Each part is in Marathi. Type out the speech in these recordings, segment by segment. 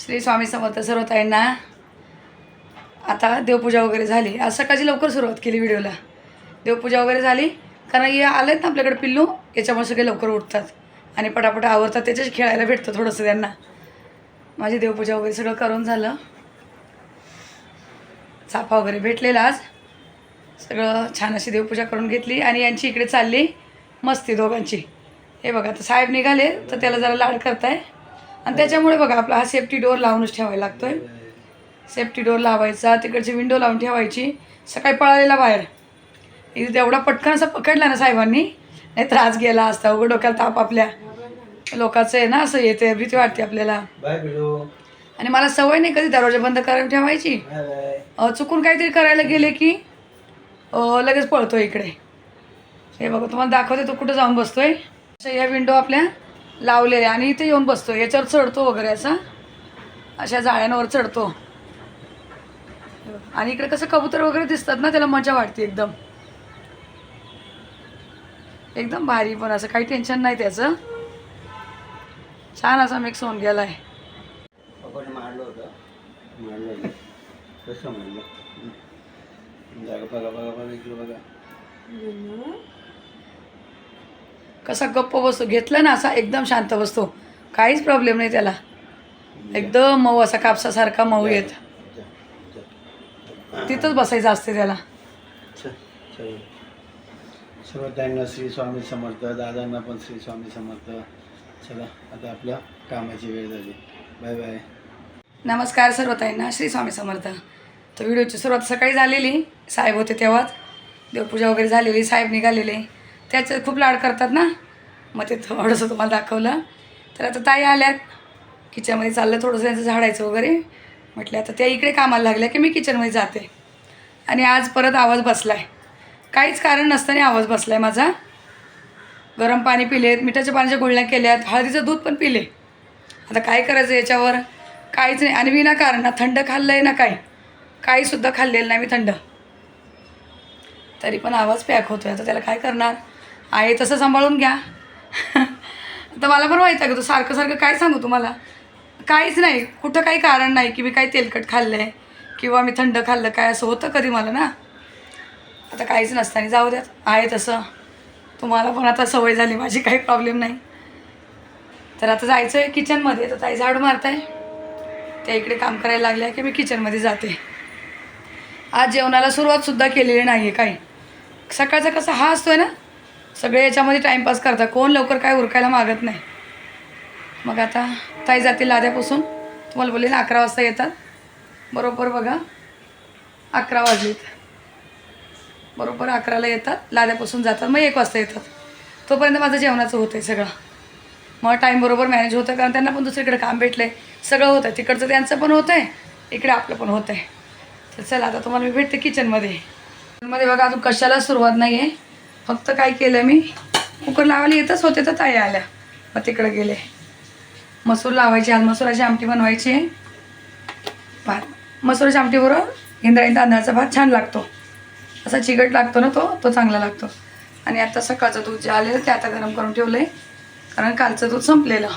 श्री स्वामी समर्थ सर्व ताईंना आता देवपूजा वगैरे झाली. आज सकाळची लवकर सुरुवात केली व्हिडिओला. देवपूजा वगैरे झाली कारण हे आलेत ना आपल्याकडे पिल्लू याच्यामुळे सगळे लवकर उठतात आणि पटापट आवरतात त्याच्याशी खेळायला भेटतं थोडंसं त्यांना. माझी देवपूजा वगैरे सगळं करून झालं. चाफा वगैरे भेटलेला आज. सगळं छान अशी देवपूजा करून घेतली आणि यांची इकडे चालली मस्ती दोघांची. हे बघा आता साहेब निघाले तर त्याला जरा लाड करताय. आणि त्याच्यामुळे बघा आपला हा सेफ्टी डोअर लावूनच ठेवायला लागतोय. सेफ्टी डोअर लावायचा तिकडची विंडो लावून ठेवायची. सकाळी पळालेला बाहेर. इथे तेवढा पटकन असं पकडला ना साहेबांनी नाही त्रास गेला असता. उघड डोक्याला ताप आपल्या लोकांचं आहे ना असं येते भीती वाटते आपल्याला. आणि मला सवय नाही कधी दरवाजा बंद करून ठेवायची. चुकून काहीतरी करायला गेले की लगेच पळतो इकडे. हे बघा तुम्हाला दाखवते तो कुठं जाऊन बसतोय. ह्या विंडो आपल्या लावलेल्या आणि इथे येऊन बसतो. याच्यावर चढतो वगैरे असा. अशा जाळ्यांवर चढतो. आणि इकडे कसं कबूतर वगैरे दिसतात ना त्याला मजा वाटते एकदम. एकदम भारी पण असं. काही टेन्शन नाही त्याचं. छान असा मिक्स होऊन गेला आहे बघा बघा बघा इकडे बघा. कसा गप्प बसतो. घेतला ना असा एकदम शांत बसतो. काहीच प्रॉब्लेम नाही त्याला. एकदम मऊ असा कापसासारखा मऊ येत. तिथंच बसायचं असते त्याला. सर्व त्यांना श्री स्वामी समर्थ दादांना पण श्री स्वामी समर्थ. चला आता आपल्या कामाची वेळ झाली. Bye bye. नमस्कार सर्व ताईंना श्री स्वामी समर्थ. तर व्हिडिओची सुरुवात सकाळी झालेली. साहेब होते तेव्हाच. देवपूजा वगैरे झालेली साहेब निघालेले. त्याचं खूप लाड करतात ना? मग ते थोडंसं तुम्हाला दाखवलं. तर आता ताई आल्या किचनमध्ये चाललं थोडंसं त्यांचं झाडायचं वगैरे. म्हटलं आता त्या इकडे कामाला लागल्या की मी किचनमध्ये जाते. आणि आज परत आवाज बसला आहे काहीच कारण नसताना आवाज बसला आहे माझा. गरम पाणी पिलेत मिठाच्या पाण्याच्या गुळण्या केल्यात हळदीचं दूध पण पिले. आता काय करायचं याच्यावर? काहीच नाही. आणि विनाकारण ना थंड खाल्लं आहे ना काही काहीसुद्धा खाल्लेलं नाही मी थंड. तरी पण आवाज पॅक होतो आहे आता त्याला काय करणार? आहे तसं सांभाळून घ्या. आता मला बरं माहीत आहे का तू सारखं सारखं काय सांगू तुम्हाला? काहीच नाही. कुठं काही कारण नाही की मी काही तेलकट खाल्लं आहे किंवा मी थंड खाल्लं काय असं होतं कधी मला ना? आता काहीच नसताना जाऊ द्यात. आहे तसं. तुम्हाला पण आता सवय झाली माझी काही प्रॉब्लेम नाही. तर आता जायचं आहे किचनमध्ये तर ताई झाडू मारताय. त्या इकडे काम करायला लागल्या की मी किचनमध्ये जाते. आज जेवणाला सुरुवातसुद्धा केलेली नाही आहे काही. सकाळचा कसा हा असतो आहे ना? सगळे याच्यामध्ये टाईमपास करतात कोण लवकर काय उरकायला मागत नाही. मग आता ताई जातील लाद्यापासून. तुम्हाला बोलले ना अकरा वाजता येतात. बरोबर बघा. अकरा वाजलेत. बरोबर अकराला येतात. लाद्यापासून जातात. मग एक वाजता येतात. तोपर्यंत माझं जेवणाचं होतं आहे सगळं. मग टाईम बरोबर मॅनेज होतं कारण त्यांना पण दुसरीकडे काम भेटलं आहे सगळं होतं आहे तिकडचं त्यांचं पण होतं आहे इकडे आपलं पण होतं आहे तर चला आता तुम्हाला मी भेटते किचनमध्ये किचनमध्ये बघा अजून कशाला सुरुवात नाही आहे फक्त काय केलं मी? कुकर लावायला येतच होते तर ताई आल्या. मग तिकडे गेले. मसूर लावायची आज मसुराची आमटी बनवायची. भात. मसुराच्या आमटीबरोबर इंद्रायणी तांदळाचा भात छान लागतो. असा चिकट लागतो ना तो तो चांगला लागतो. आणि आता सकाळचं दूध जे आलेलं ते आता गरम करून ठेवलं आहे कारण कालचं दूध संपलेलं.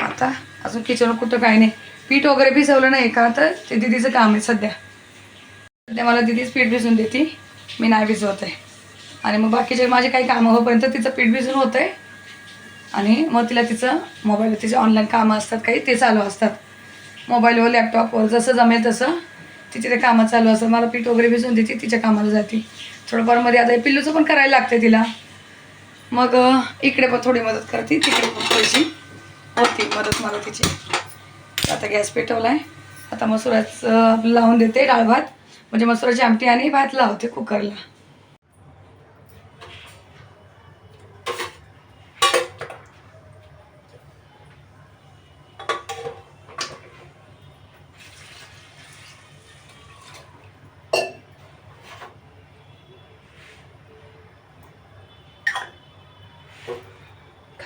आता अजून किचनवर कुठं काही नाही. पीठ वगैरे भिजवलं नाही का तर ते दिदीचं काम आहे सध्या. सध्या मला दिदीच पीठ भिजवून देते. मी नाही भिजवत आहे आणि मग बाकीचे माझे काही कामं होईपर्यंत तिचं पीठ भिजून होतं आहे आणि मग तिला तिचं मोबाईलवर तिचे ऑनलाईन कामं असतात काही ते चालू असतात. मोबाईलवर लॅपटॉपवर जसं जमेल तसं तिचे ते कामं चालू असतात. मला पीठ वगैरे भिजून देते तिच्या कामाला जाते. थोडंफारमध्ये आता पिल्लूचं पण करायला लागते तिला. मग इकडे पण थोडी मदत करते तिकडे पण थोडीशी होती मदत मला तिची. आता गॅस पेटवला आहे आता मसुराचं लावून देते डाळ भात. म्हणजे मसुराची आमटी आणि भात लावते कुकरला.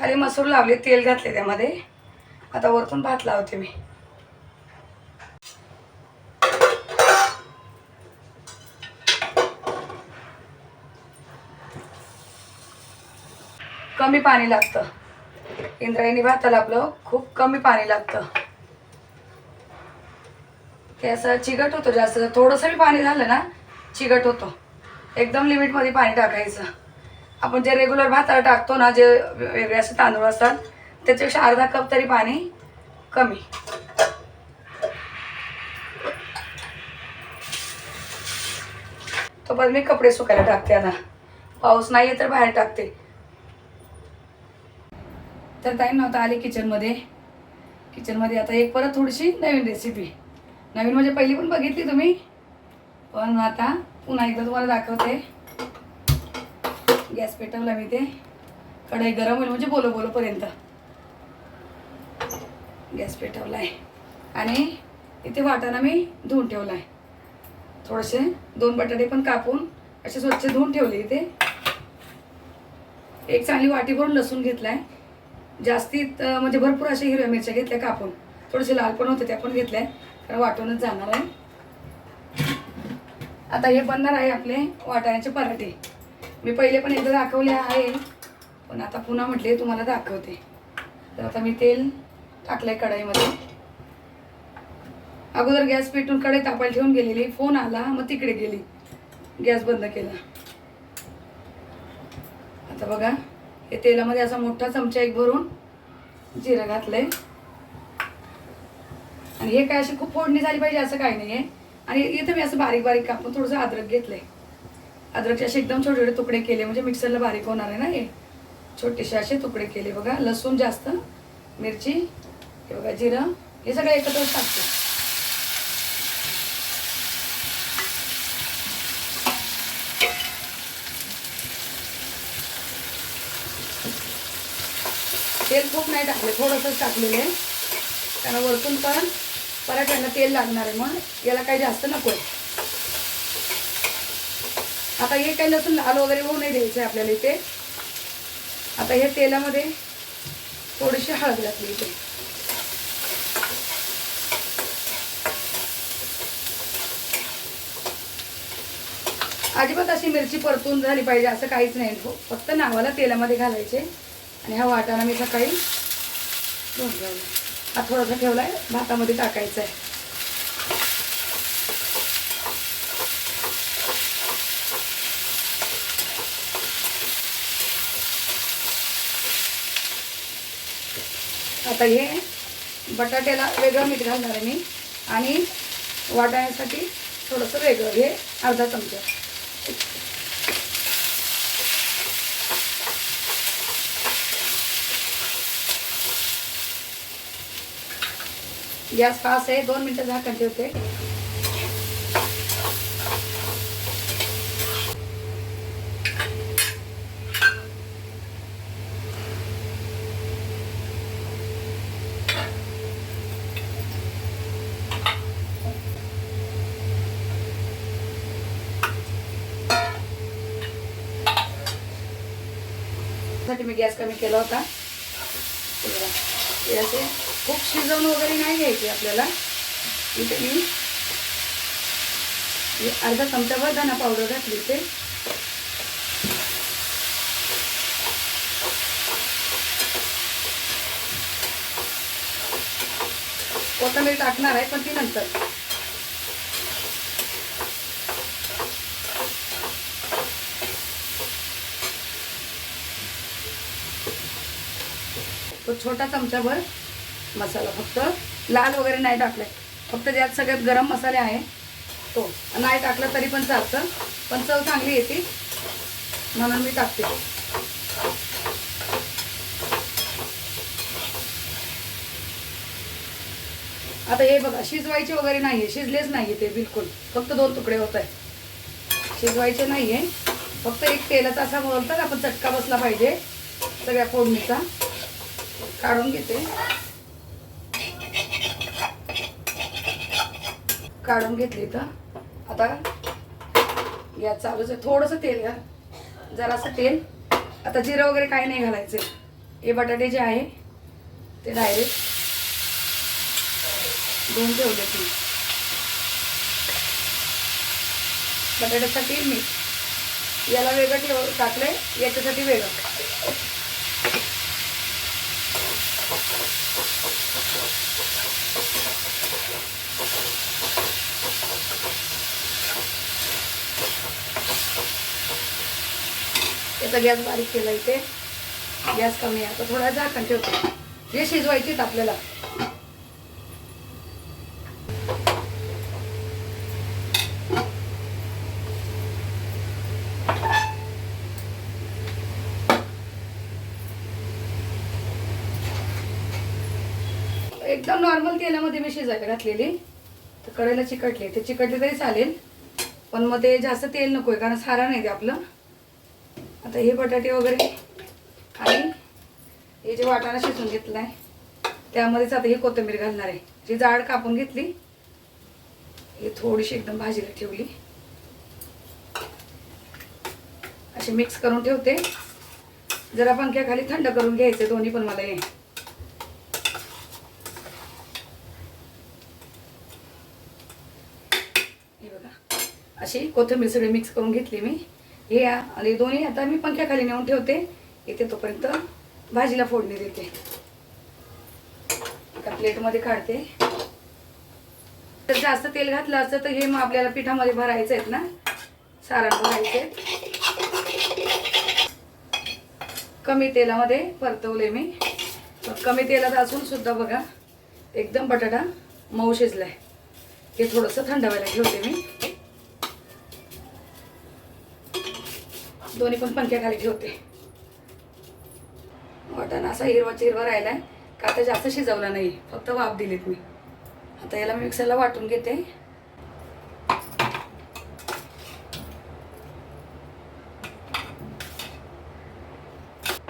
खाली मसूर लावले तेल घातले त्यामध्ये. आता वरतून भात लावते मी. कमी पाणी लागतं. इंद्रायणी भाताला आपलं खूप कमी पाणी लागतं. ते असं चिकट होतं जास्त. थोडंसं बी पाणी झालं ना चिकट होतो. एकदम लिमिटमध्ये पाणी टाकायचं. आपण जे रेग्युलर भाताला टाकतो ना जे वेगळे असे तांदूळ असतात त्याच्यापेक्षा अर्धा कप तरी पाणी कमी. तो पण मी कपडे सुकायला टाकते आता. पाऊस नाही आहे तर बाहेर टाकते. तर ताई नव्हता आले किचनमध्ये किचनमध्ये आता एक परत थोडीशी नवीन रेसिपी नवीन म्हणजे पहिली पण बघितली तुम्ही. पण आता पुन्हा एकदा तुम्हाला दाखवते. गॅस पेटवला मी ते. कढई गरम होईल म्हणजे बोलो बोलोपर्यंत गॅस पेटवला आहे आणि इथे वाटाणा मी धुवून ठेवला आहे थोडेसे दोन बटाटे पण कापून असे स्वच्छ धुवून ठेवले इथे. एक चांगली वाटी भरून लसूण आहे जास्तीत म्हणजे भरपूर अशा हिरव्या मिरच्या घेतल्या कापून. थोडेसे लाल पण होते त्या पण घेतल्या कारण वाटूनच जाणार आहे. आता हे बनणार आहे आपले वाटाण्याचे पराठे. मी पहिले पण एकदा दाखवले आहे पण आता पुन्हा म्हटले तुम्हाला दाखवते. तर आता मी तेल टाकलंय कढाईमध्ये. अगोदर गॅस पेटून कढई तापायला ठेवून गेलेली फोन आला मग तिकडे गेली. गॅस बंद केला. आता बघा हे तेलामध्ये असा मोठा चमचा एक भरून जिरं घातलंय. आणि हे काय अशी खूप फोडणी झाली पाहिजे असं काही नाही आहे आणि इथं मी असं बारीक बारीक कापून थोडंसं अद्रक घेतलंय. अद्रकचे असे एकदम छोटे छोटे तुकडे केले म्हणजे मिक्सरला बारीक होणार आहे ना हे? छोटेसे असे तुकडे केले बघा. लसूण जास्त मिरची हे बघा जिरं हे सगळं एकत्र टाकते. तेल खूप नाही टाकले थोडंसंच टाकलेलं आहे. कारण वरतून पण पराठ्यांना तेल लागणार आहे मग याला काही जास्त नको आहे. आता हे काही लसूण लाल वगैरे होऊ नाही द्यायचं आहे आपल्याला इथे. आता हे तेलामध्ये थोडीशी हळद घातली इथे. अजिबात अशी मिरची परतून झाली पाहिजे असं काहीच नाही. हो, फक्त नावाला तेलामध्ये घालायचे. आणि हा वाटाणा मी सकाळी ठेवला हा थोडासा ठेवलाय भातामध्ये टाकायचा आहे. आता हे बटाट्याला वेगळं मीठ घालणार आहे मी. आणि वाटाण्यासाठी थोडंसं वेगळं हे अर्धा चमचा. गॅस फास्ट आहे दोन मिनटं झाकण ठेवते. साठी मी गॅस कमी केला होता. हे असे खूप शिजवून वगैरे नाही घ्यायचे आपल्याला. इथे मी अर्धा चमचाभर धना पावडर घातली ते कोथंबीर टाकणार आहे पण ती नंतर. तो छोटा चमचाभर मसाला फक्त. लाल वगैरे नाही टाकलाय फक्त ज्यात सगळ्यात गरम मसाले आहे. तो. नाही टाकला तरी पण चालतं. पण चव चांगली येते. म्हणून मी टाकते. आता हे बघा शिजवायचे वगैरे नाहीये. शिजलेच नाहीये ते बिलकुल. फक्त दोन तुकडे होत आहे शिजवायचे नाहीये. फक्त एक तेलाचा असा बोलतात आपण चटका बसला पाहिजे. सगळ्या फोडणीचा. काढून घेते. काढून घेतली तर आता या चालूच आहे थोडंसं तेल घ्या जरासं तेल. आता जिरं वगैरे काही नाही घालायचं. हे बटाटे जे आहे ते डायरेक्ट धुवून ठेवले की बटाट्यासाठी मीठ. याला वेगळं ठेव टाकलंय याच्यासाठी वेगळं. थोडासा गॅस बारीक केला इथे. गॅस कमी आहे. आता थोडा झाकण ठेवतो. हे शिजवायचीत आपल्याला. एकदम नॉर्मल तेलामध्ये मी शिजायला घातलेली. तर कडेला चिकटली. ते चिकटले तरी चालेल. पण मग ते जास्त तेल नको आहे कारण सारा नाही ते आपलं. आता हे बटाटे वगैरे आणि हे जे वाटाणा शिजून घेतलं आहे त्यामध्येच आता ही कोथिंबीर घालणार आहे. जी जाड कापून घेतली ही थोडीशी एकदम भाजीला ठेवली. असे मिक्स करून ठेवते. जरा पंख्याखाली थंड करून घ्यायचे दोन्ही पण मला हे. हे बघा. अशी कोथिंबीर सगळी मिक्स करून घेतली मी. हे आणि दोन्ही आता मी पंख्याखाली नेऊन ठेवते. इथे तोपर्यंत भाजीला फोडणी देते. एका प्लेटमध्ये काढते. तर जास्त तेल घातलं असतं तर हे मग आपल्याला पिठामध्ये भरायचं आहेत ना? सारण भरायचे कमी तेलामध्ये परतवले मी. कमी तेलात असून सुद्धा बघा एकदम बटाटा मऊ शिजलाय. हे थोडंसं थंड व्हायला ठेवते मी. दोन्ही पण पंख्याखाली ठेवते. वाटाणा असा हिरवा हिरवा राहिलाय का आता जास्त शिजवला नाही फक्त वाफ दिलीत मी. आता याला मिक्सरला वाटून घेते.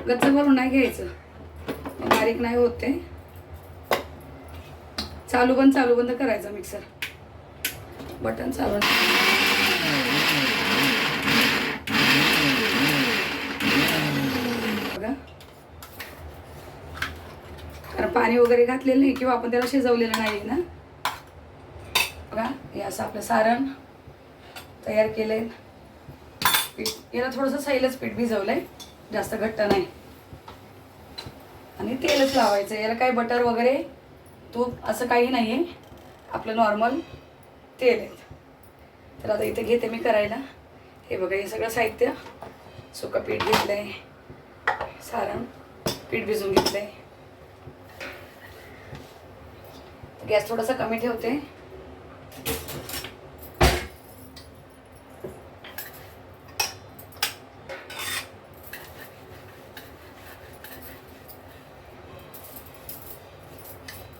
गच्च भरून नाही घ्यायचं बारीक नाही होत ते. चालू बंद चालू बंद करायचं मिक्सर. बटन चालू बघा कारण पाणी वगैरे घातलेलं नाही किंवा आपण त्याला शिजवलेलं नाही ना? बघा हे असं आपलं सारण तयार केलंय. पीठ याला थोडंसं सैलच पीठ भिजवलंय. जास्त घट्ट नाही. आणि तेलच लावायचं. याला काही बटर वगैरे तूप असं काही नाही आहे आपलं नॉर्मल तेल आहे. तर आता इथे घेते मी करायला. हे बघा हे सगळं साहित्य. सुकं पीठ घेतलं आहे सारण पीठ भिजून घेतलं आहे गॅस थोडासा कमी ठेवते.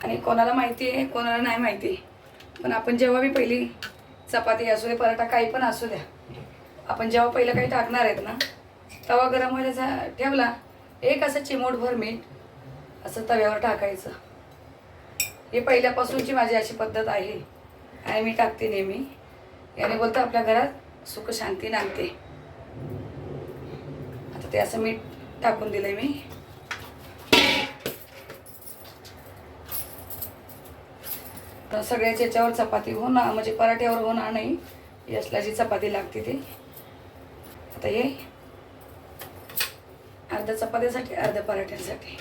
आणि कोणाला माहिती आहे कोणाला नाही माहिती. पण आपण जेव्हा बी पहिली चपाती असू दे पराठा काही पण असू द्या आपण जेव्हा पहिलं काही टाकणार आहेत ना तवा गरम व्हायला ठेवला. एक असं चिमूटभर मीठ असं तव्यावर टाकायचं. ही पहिल्यापासूनची माझी अशी पद्धत आहे. आणि मी टाकते नेहमी. याने बोलतं आपल्या घरात सुख शांती नांदते. आता ते असं मीठ टाकून दिलंय मी. तर सगळ्याच्या याच्यावर चपाती होणार म्हणजे पराठ्यावर होणार नाही यसला जी चपाती लागते ती. आता हे अर्ध्या चपातीसाठी अर्ध्या पराठ्यांसाठी.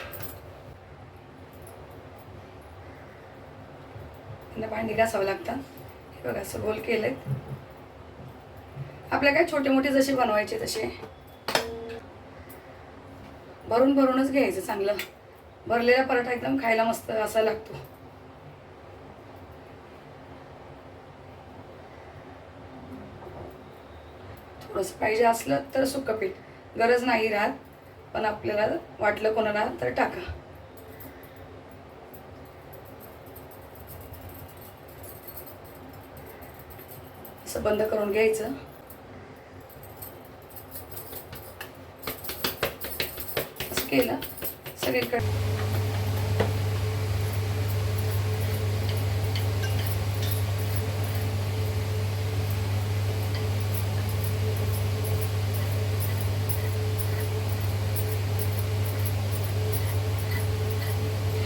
त्यातनं भांडी घासावं लागतात हे बघा असं गोल केलेत आपल्या काय छोटे मोठे जसे बनवायचे तसे. भरून भरूनच घ्यायचं चांगलं. भरलेला पराठा एकदम खायला मस्त असा लागतो. थोडंसं पाहिजे असलं तर सुकं पीठ. गरज नाही राहत पण आपल्याला वाटलं कोणाला तर टाका. असं बंद करून घ्यायचं. असं केलं. सगळीकडे.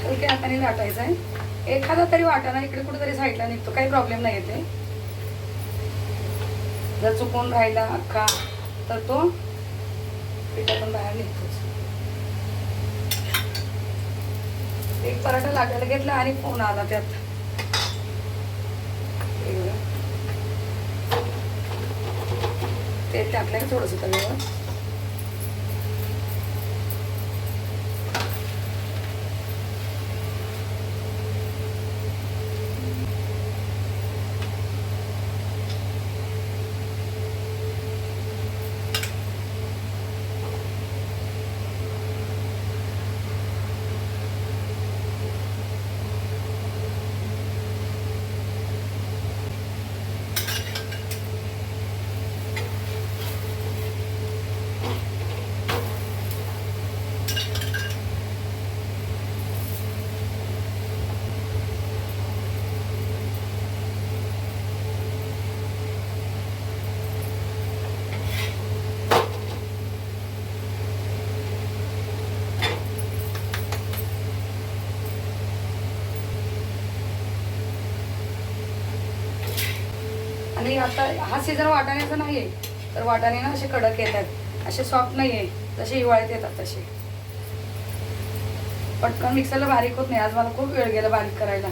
हलक्या हाताने वाटायचं आहे एखादा तरी वाटाणा इकडे कुठेतरी साईडला निघतो. काही प्रॉब्लेम नाही येते जर चुकून राहिला अख्खा तर तो पिठातून बाहेर निघतोच. एक पराठा लागायला घेतला आणि फोन आला त्यात. तेल ते टाकलं थोडंसं तव्यावर. आता हा सीझन वाटाण्याचा नाही आहे तर वाटाणे ना असे कडक येतात असे सॉफ्ट नाही आहे तसे हिवाळ्यात येतात तसे. पटकन मिक्सरला बारीक होत नाही आज मला खूप वेळ गेला बारीक करायला.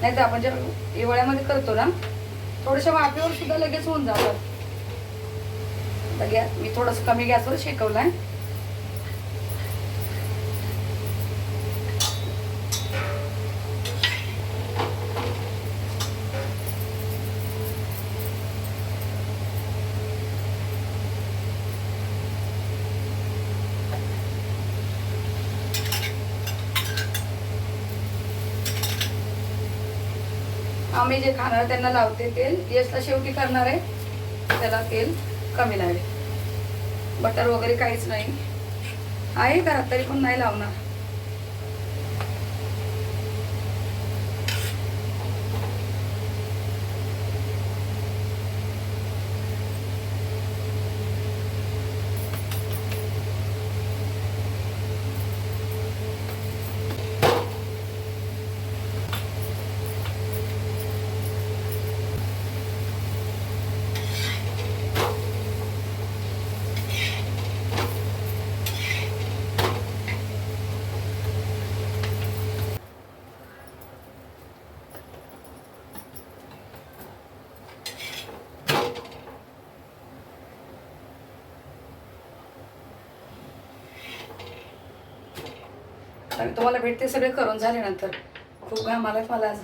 नाही तर आपण जे हिवाळ्यामध्ये करतो ना थोड्याशा वाफेवर सुद्धा लगेच होऊन जातात. मी थोडंसं कमी गॅसवर शेकवलं आहे आम्ही जे खाणार त्यांना लावते तेल. यशला शेवटी करणार आहे त्याला तेल कमी लावेल बटर वगैरे काहीच नाही. आहे घरात तरी पण नाही लावणार. आणि तुम्हाला भेटते सगळे करून झाल्यानंतर. खूप घाम आलात मला आज.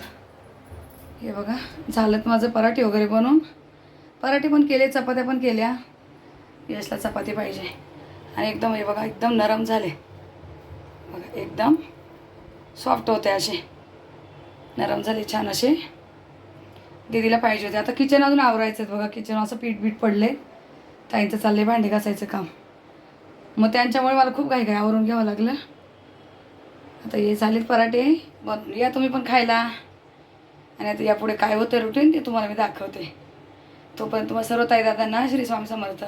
हे बघा झालं माझं पराठे वगैरे बनवून. पराठे पण केले चपात्या पण केल्या. यशला चपाती पाहिजे. आणि एकदम हे बघा एकदम नरम झाले. बघा एकदम सॉफ्ट होते असे. नरम झाले छान असे. दिदीला पाहिजे होते. आता किचन अजून आवरायचं बघा. किचन असं पीठ बीठ पडले. ताईंचं चालले भांडे घासायचं काम. मग त्यांच्यामुळे मला खूप काही काही आवरून घ्यावं लागलं. आता हे झालेत पराठे. बन या तुम्ही पण खायला. आणि आता यापुढे काय होतं रुटीन ते तुम्हाला मी दाखवते. तोपर्यंत तुम्हाला सर्व ताई दादांना श्री स्वामी समर्थ.